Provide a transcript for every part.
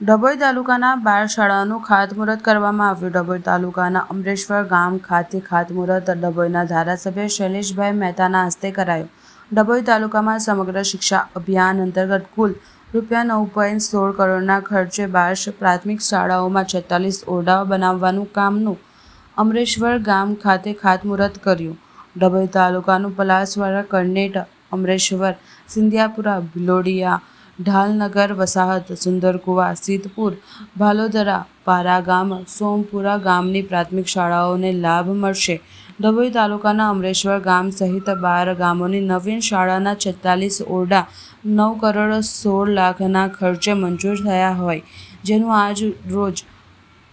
ડભોઈ તાલુકાના બાર શાળાનું ખાતમુહૂર્ત કરવામાં આવ્યું. ડભોઈ તાલુકાના અમરેશ્વર ગામ ખાતે ખાતમુહૂર્ત ડભોઈના ધારાસભ્ય શૈલેષભાઈ મહેતાના હસ્તે કરાયું. ડભોઈ તાલુકામાં સમગ્ર શિક્ષા અભિયાન અંતર્ગત કુલ રૂપિયા નવ પોઈન્ટ સોળ કરોડના ખર્ચે બાર પ્રાથમિક શાળાઓમાં છેતાલીસ ઓરડાઓ બનાવવાનું કામનું અમરેશ્વર ગામ ખાતે ખાતમુહૂર્ત કર્યું. ડભોઈ તાલુકાનું પલાસવાડા કરનેટ અમરેશ્વર, સિંધિયાપુરા, ભિલોડિયા ઢાલનગર, વસાહત, સુંદરકુવા, સિદ્ધપુર, ભાલોદરા પારાગામ સોમપુરા ગામની પ્રાથમિક શાળાઓને લાભ મળશે. ડભોઈ તાલુકાના અમરેશ્વર ગામ સહિત બાર ગામોની નવીન શાળાના છેતાલીસ ઓરડા નવ કરોડ સોળ લાખના ખર્ચે મંજૂર થયા હોય. જેનું આજ રોજ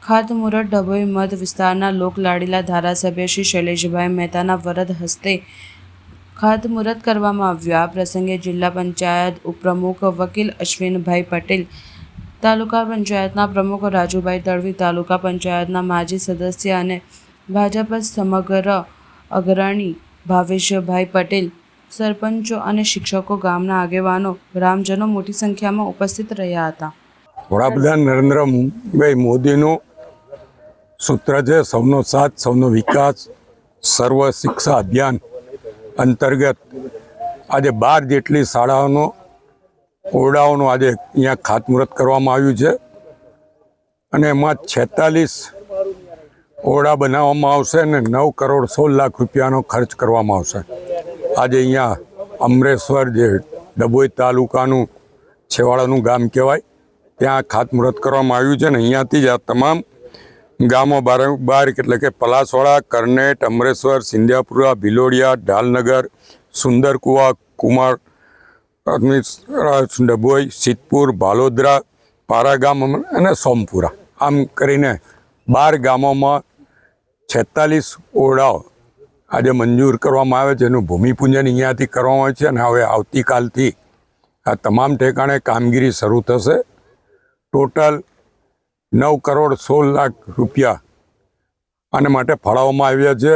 ખાતમુહૂર્ત ડભોઈ મત વિસ્તારના લોકલાડીલા ધારાસભ્ય શ્રી શૈલેષભાઈ મહેતાના વરદ હસ્તે ખાતમુહૂર્ત કરવામાં આવ્યું. આ પ્રસંગે જિલ્લા પંચાયત ઉપપ્રમુખ વકીલ અશ્વિનભાઈ પટેલ, તાલુકા પંચાયતના પ્રમુખ રાજુભાઈ તળવી તાલુકા પંચાયતના માજી સદસ્ય અને ભાજપ સમગ્ર અગ્રણી ભાવેશભાઈ પટેલ, સરપંચો અને શિક્ષકો ગામના આગેવાનો ગ્રામજનો મોટી સંખ્યામાં ઉપસ્થિત રહ્યા હતા. વડાપ્રધાન નરેન્દ્રભાઈ મોદીનું સૂત્ર છે, સૌનો સાથ, સૌનો વિકાસ, સર્વ શિક્ષા અભિયાન. અંતર્ગત આજે બાર જેટલી શાળાઓનો, ઓરડાઓનું આજે અહીંયા ખાતમુહૂર્ત કરવામાં આવ્યું છે. અને એમાં છેતાલીસ ઓરડા બનાવવામાં આવશે અને નવ કરોડ સોળ લાખ રૂપિયાનો ખર્ચ કરવામાં આવશે. આજે અહીંયા અમરેશ્વર જે ડભોઈ તાલુકાનું છેવાડાનું ગામ કહેવાય, ત્યાં ખાતમુહૂર્ત કરવામાં આવ્યું છે ને અહીંયાથી જ આ તમામ ગામો બાર બાર એટલે કે પલાસવાડા, કરનેટ, અમરેશ્વર, સિંધિયાપુરા, ભિલોડિયા, ઢાલનગર, સુંદરકુવા, કુમાર ડભોઈ, સિદ્ધપુર, ભાલોદરા પારાગામ અને સોમપુરા. આમ કરીને બાર ગામોમાં છેતાલીસ ઓરડાઓ આજે મંજૂર કરવામાં આવે છે. એનું ભૂમિપૂજન અહીંયાથી કરવામાં આવે છે અને હવે આવતીકાલથી આ તમામ ઠેકાણે કામગીરી શરૂ થશે. ટોટલ નવ કરોડ સોળ લાખ રૂપિયા આને માટે ફાળવવામાં આવ્યા છે.